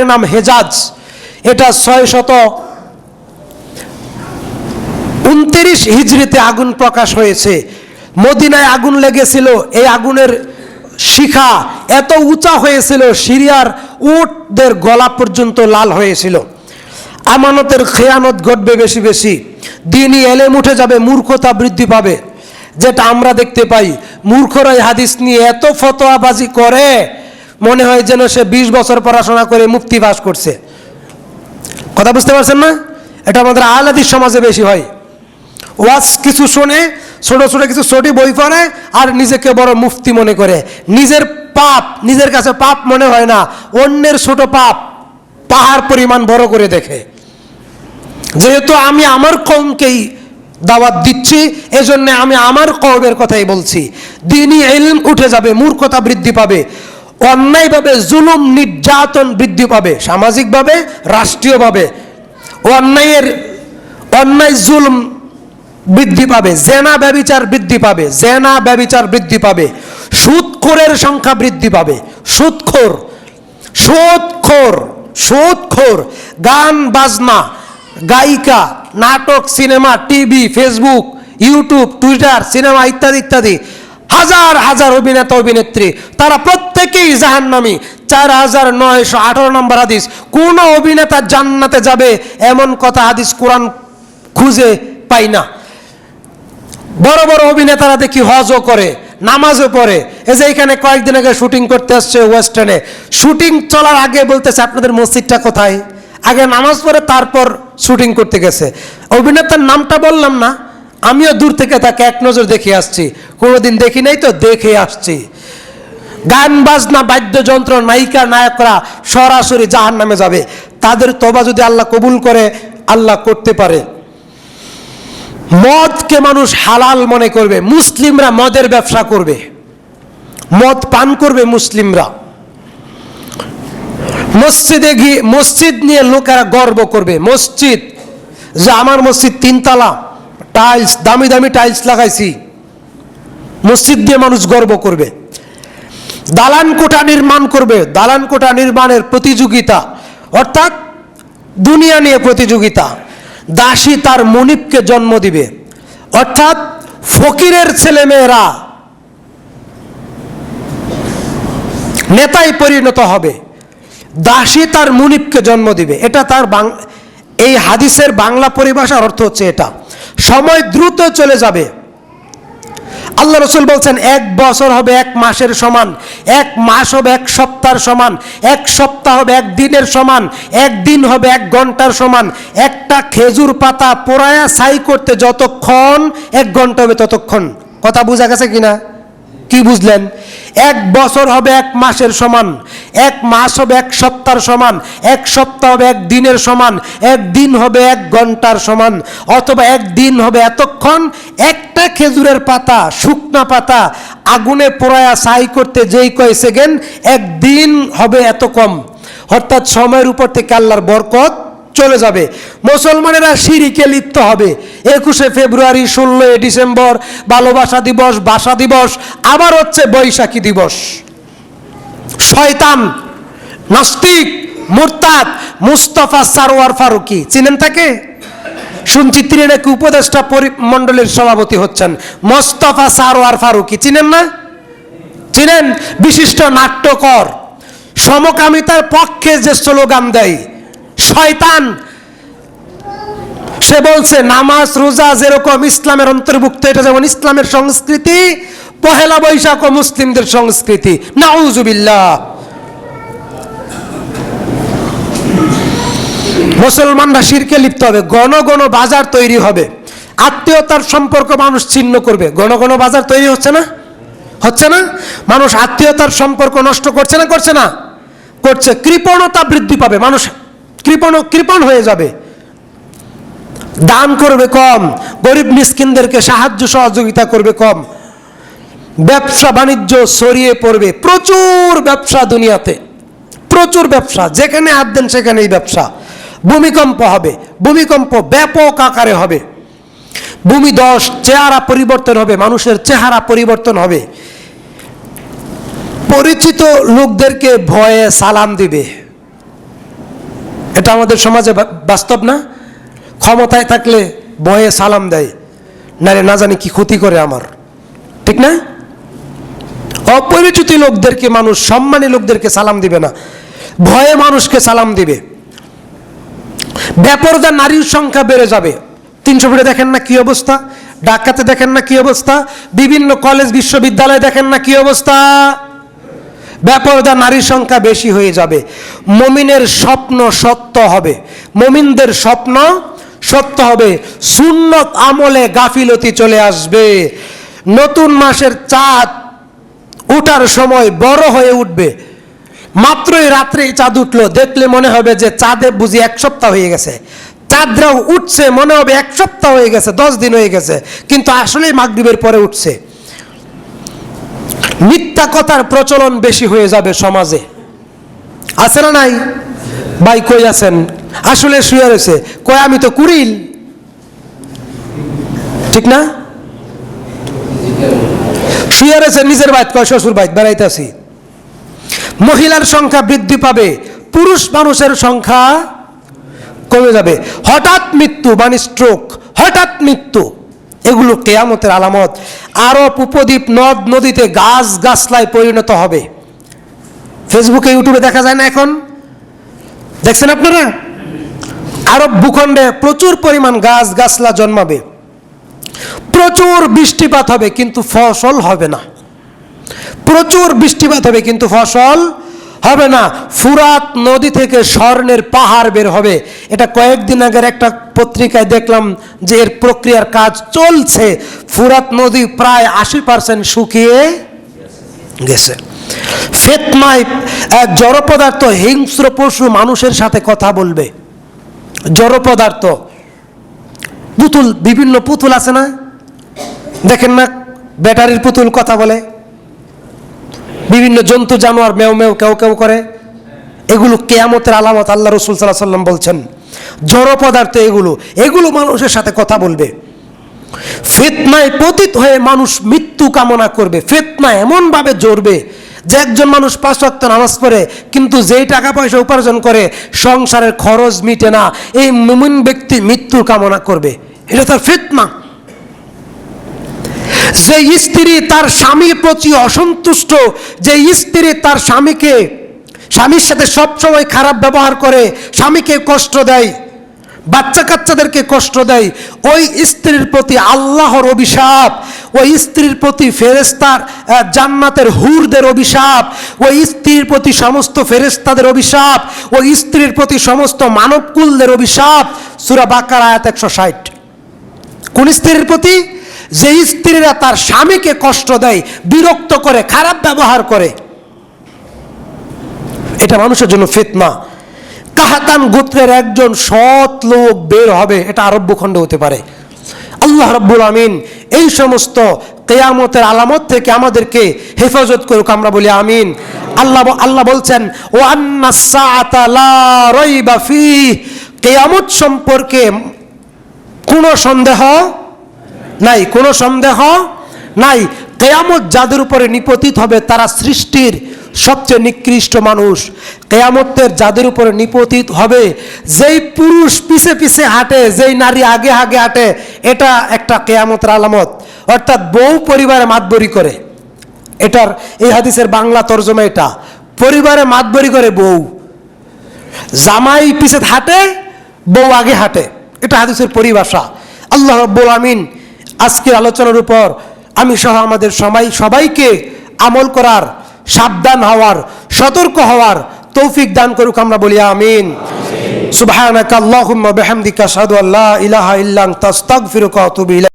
শহরের নাম হেজাজ। এটা ছয় শত উনত্রিশ হিজড়িতে আগুন প্রকাশ হয়েছে। মদিনায় আগুন লেগেছিল। এই আগুনের শিখা এত উঁচা হয়েছিল, সিরিয়ার উটদের গলা পর্যন্ত লাল হয়েছিল। আমানতের খেয়ানত ঘটবে বেশি বেশি। দিনই এলেম উঠে যাবে, মূর্খতা বৃদ্ধি পাবে। যেটা আমরা দেখতে পাই, মূর্খরাই হাদিস নিয়ে এত ফতোয়াবাজি করে। মনে হয় যেন সে বিশ বছর পড়াশোনা করে মুক্তি পাস করছে। কথা বুঝতে পারছেন না? এটা আমাদের আলাদিস সমাজে বেশি হয়। ওয়াজ কিছু শোনে, ছোট ছোট কিছু ছোটি বই পড়ে আর নিজেকে বড় মুফতি মনে করে। নিজের পাপ, নিজের কাছে পাপ মনে হয় না, অন্যের ছোট পাপ পাহাড় পরিমাণ বড় করে দেখে। যেহেতু আমি আমার কমকেই দাওয়াত দিচ্ছি, এজন্য আমি আমার কমের কথাই বলছি। দিনই এলম উঠে যাবে, মূর্খতা বৃদ্ধি পাবে। অন্যায়ভাবে জুলুম, নির্যাতন বৃদ্ধি পাবে, সামাজিকভাবে, রাষ্ট্রীয়ভাবে। অন্যায়ের, অন্যায় জুলুম বৃদ্ধি পাবে, জেনা ব্যবিচার বৃদ্ধি পাবে, জেনা ব্যবিচার বৃদ্ধি পাবে সুদখোরের সংখ্যা বৃদ্ধি পাবে সুদখোর সুদখোর সুদখোর গান, বাজনা, গায়িকা, নাটক, cinema, TV, Facebook, YouTube, Twitter, cinema ইত্যাদি ইত্যাদি। হাজার হাজার অভিনেতা, অভিনেত্রী, তারা প্রত্যেকেই জাহান্নামী। চার হাজার নয়শো আঠারো নম্বর হাদিস, কোন অভিনেতা জান্নাতে যাবে এমন কথা হাদিস কোরআন খুঁজে পাই না। বড় বড় অভিনেতারা দেখি হজও করে, নামাজও পড়ে। এই যে এখানে কয়েকদিন আগে শুটিং করতে আসছে ওয়েস্টার্নে। শুটিং চলার আগে বলতেছে, আপনাদের মসজিদটা কোথায়? আগে নামাজ পড়ে, তারপর শুটিং করতে গেছে। অভিনেতার নামটা বললাম না আমিও দূর থেকে তাকে এক নজর দেখে আসছি। কোনোদিন দেখি নাই তো দেখে আসছি। গান, বাজনা, বাদ্যযন্ত্র, নায়িকা, নায়করা সরাসরি জাহান নামে যাবে। তাদের তবা যদি আল্লাহ কবুল করে, আল্লাহ করতে পারে। মদকে মানুষ হালাল মনে করবে, মুসলিমরা মদের ব্যবসা করবে। মদ পান করবে মুসলিমরা। মসজিদে গিয়ে, মসজিদ নিয়ে লোকেরা গর্ব করবে। মসজিদ, যে আমার মসজিদ তিনতলা। টাইলস, দামি দামি টাইলস লাগাইছি। মসজিদ দিয়ে মানুষ গর্ব করবে। দালান কোঠা নির্মাণ করবে। দালান কোঠা নির্মাণের প্রতিযোগিতা। অর্থাৎ দুনিয়া নিয়ে প্রতিযোগিতা। দাসী তার মনিবকে জন্ম দিবে। অর্থাৎ ফকিরের ছেলেমেয়েরা নেতায় পরিণত হবে। দাসী তার মুনিবকে জন্ম দিবে। এটা তার এই হাদিসের বাংলা পরিভাষার অর্থ হচ্ছে এটা। সময় দ্রুত চলে যাবে। আল্লাহ রসুল বলছেন, এক বছর হবে এক মাসের সমান, এক মাস হবে এক সপ্তাহের সমান, এক সপ্তাহ হবে এক দিনের সমান, এক দিন হবে এক ঘণ্টার সমান। একটা খেজুর পাতা পোড়ায়া ছাই করতে যতক্ষণ, এক ঘণ্টা হবে ততক্ষণ। কথা বোঝা গেছে কিনা? কি বুঝলেন? এক বছর হবে এক মাসের সমান, এক মাস হবে এক সপ্তাহের সমান, এক সপ্তাহ হবে এক দিনের সমান, এক দিন হবে এক ঘণ্টার সমান, অথবা এক দিন হবে এতক্ষণ একটা খেজুরের পাতা, শুকনা পাতা আগুনে পোড়ায়া ছাই করতে যেই কয় সেকেন্ড এক দিন হবে এত কম। অর্থাৎ সময়ের উপর থেকে আল্লাহর বরকত চলে যাবে। মুসলমানেরা সিঁড়িকে লিপ্ত হবে। একুশে ফেব্রুয়ারি, ষোলোই ডিসেম্বর, ভালোবাসা দিবস ভাষা দিবস, আবার হচ্ছে বৈশাখী দিবস। শয়তান, নাস্তিক, মুরতাদ, মুস্তফা সারোয়ার ফারুকি। চিনেন তাকে? শুনছি তিনি নাকি উপদেষ্টা মণ্ডলের সভাপতি হচ্ছেন। মোস্তফা সারোয়ার ফারুকি। চিনেন না? চিনেন? বিশিষ্ট নাট্যকর। সমকামিতার পক্ষে যে স্লোগান দেয় শয়তান। সে বলছে, নামাজ, রোজা যেরকম ইসলামের অন্তর্ভুক্ত, এটা যেমন ইসলামের সংস্কৃতি, পহেলা বৈশাখ ও মুসলিমদের সংস্কৃতি। নাউজুবিল্লাহ। মুসলমানরা শিরকে লিপ্ত হবে গণ গণ বাজার তৈরি হবে। আত্মীয়তার সম্পর্ক মানুষ ছিন্ন করবে। ঘন ঘন বাজার তৈরি হচ্ছে না? হচ্ছে না? মানুষ আত্মীয়তার সম্পর্ক নষ্ট করছে না করছে না? করছে, কৃপণতা বৃদ্ধি পাবে। মানুষ কৃপণ কৃপণ হয়ে যাবে। দান করবে কম, গরিব মিসকিনদেরকে সাহায্য সহযোগিতা করবে কম। ব্যবসা বাণিজ্য ছড়িয়ে পড়বে প্রচুর ব্যবসা দুনিয়াতে। প্রচুর ব্যবসা, যেখানে হাত দেন সেখানেই ব্যবসা। ভূমিকম্প হবে, ভূমিকম্প ব্যাপক আকারে হবে। ভূমি দশ, চেহারা পরিবর্তন হবে, মানুষের চেহারা পরিবর্তন হবে। পরিচিত লোকদেরকে ভয়ে সালাম দিবে। এটা আমাদের সমাজে বাস্তব না? ক্ষমতায় থাকলে বয়ে সালাম দেয় নারে না জানি কি ক্ষতি করে আমার। ঠিক না? অপরিচিত লোকদেরকে মানুষ, সম্মানী লোকদেরকে সালাম দিবে না। ভয়ে মানুষকে সালাম দিবে। বেপরদা নারীর সংখ্যা বেড়ে যাবে। তিনশো ফিটে দেখেন না কি অবস্থা? ঢাকাতে দেখেন না কি অবস্থা? বিভিন্ন কলেজ, বিশ্ববিদ্যালয়ে দেখেন না কি অবস্থা? বেপরদা নারীর সংখ্যা বেশি হয়ে যাবে। মমিনের স্বপ্ন সত্য হবে। মমিনদের স্বপ্ন সত্য হবে। সুন্নত আমলে গাফিলতি চলে আসবে। নতুন মাসের চাঁদ উঠার সময় বড় হয়ে উঠবে। মাত্রই রাত্রে চাঁদ উঠল। দেখলে মনে হবে যে চাঁদে বুঝি এক সপ্তাহ হয়ে গেছে। চাঁদরাও উঠছে, মনে হবে এক সপ্তাহ হয়ে গেছে, দশ দিন হয়ে গেছে। কিন্তু আসলেই মাগরিবের পরে উঠছে। মিথ্যা কথার প্রচলন বেশি হয়ে যাবে সমাজে। আছে না নাই? ভাই কই আছেন? আসলে শুয়ে রয়েছে। কয়, আমি তো কুড়িল। ঠিক না? শুয়ে রয়েছে নিজের বাইত কয়, শ্বশুর বাইত বেড়াইতেছি মহিলার সংখ্যা বৃদ্ধি পাবে, পুরুষ মানুষের সংখ্যা কমে যাবে। হঠাৎ মৃত্যু মানে স্ট্রোক হঠাৎ মৃত্যু। এগুলো কেয়ামতের আলামত। আরব উপদ্বীপ নদ নদীতে গাছ গাছলায় পরিণত হবে। ফেসবুকে, ইউটিউবে দেখা যায় না এখন? দেখছেন আপনারা? আরব ভূখণ্ডে প্রচুর পরিমাণ গাছ গাছলা জন্মাবে। প্রচুর বৃষ্টিপাত হবে, কিন্তু ফসল হবে না। প্রচুর বৃষ্টিপাত হবে, কিন্তু ফসল হবে না। ফুরাত নদী থেকে স্বর্ণের পাহাড় বের হবে। এটা কয়েকদিন আগের একটা পত্রিকায় দেখলাম যে এর প্রক্রিয়ার কাজ চলছে। ফুরাত নদী প্রায় আশি পার্সেন্ট শুকিয়ে গেছে। ফেতমায় জড় পদার্থ হিংস্র পশু মানুষের সাথে কথা বলবে। জড় পদার্থ পুতুল, বিভিন্ন পুতুল আছে না? দেখেন না, ব্যাটারির পুতুল কথা বলে। বিভিন্ন জন্তু, জানোয়ার মেও মেও কেউ কেউ করে। এগুলো কেয়ামতের আলামত আল্লাহ রসুল সাল্লাহ সাল্লাম বলছেন। জড় পদার্থ এগুলো এগুলো মানুষের সাথে কথা বলবে। ফেতনায় পতিত হয়ে মানুষ মৃত্যু কামনা করবে। ফেতনা এমনভাবে জড়বে যে একজন মানুষ পাঁচ ওয়াক্ত নামাজ পড়ে, কিন্তু যেই টাকা পয়সা উপার্জন করে, সংসারের খরচ মিটে না। এই মুমিন ব্যক্তি মৃত্যুর কামনা করবে। এটা তার ফেতনা। যে স্ত্রী তার স্বামীর প্রতি অসন্তুষ্ট, যে স্ত্রী তার স্বামীকে, স্বামীর সাথে সবসময় খারাপ ব্যবহার করে, স্বামীকে কষ্ট দেয় বাচ্চা কাচ্চাদেরকে কষ্ট দেয়, ওই স্ত্রীর প্রতি আল্লাহর অভিশাপ, ওই স্ত্রীর প্রতি ফেরেস্তার জান্নাতের হুরদের অভিশাপ, ওই স্ত্রীর প্রতি সমস্ত ফেরেস্তাদের অভিশাপ, ওই স্ত্রীর প্রতি সমস্ত মানবকুলদের অভিশাপ। সুরা বাকার আয়াত একশো ষাট। কোন স্ত্রীর প্রতি যে স্ত্রীরা তার স্বামীকে কষ্ট দেয়, বিরক্ত করে, খারাপ ব্যবহার করে, এটা মানুষের জন্য ফিতনা। কাহাতান গোত্রের একজন সৎ লোক বের হবে, এটা আরব ভূখণ্ড হতে পারে। আল্লাহ রব্বুল আমিন এই সমস্ত কেয়ামতের আলামত থেকে আমাদেরকে হেফাজত করুক, আমরা বলি আমিন। আল্লাহ আল্লাহ বলছেন ও আন্না কেয়ামত সম্পর্কে কোনো সন্দেহ নাই, কোনো সন্দেহ নাই। কেয়ামত যাদের উপরে নিপতিত হবে, তারা সৃষ্টির সবচেয়ে নিকৃষ্ট মানুষ। কেয়ামতের যাদের উপরে নিপতিত হবে, যেই পুরুষ পিছে পিছে হাঁটে, যেই নারী আগে আগে হাঁটে, এটা একটা কেয়ামতের আলামত। অর্থাৎ বউ পরিবারে মাতবরি করে। এটার, এই হাদিসের বাংলা তর্জমা এটা। পরিবারে মাতবরি করে বউ। জামাই পিছে হাঁটে, বউ আগে হাঁটে। এটা হাদিসের পরিভাষা। আল্লাহ রব্বুল আমিন আজকের আলোচনার উপর আমি সহ আমাদের সবাই, সবাইকে আমল করার, সাবধান হওয়ার, সতর্ক হওয়ার তৌফিক দান করুক আমরা বলি আমিন। সুবহানাকা আল্লাহুম্মা বিহামদিকা আশহাদু আল্লা ইলাহা ইল্লা আনতা, আস্তাগফিরুকা ওয়া আতুবু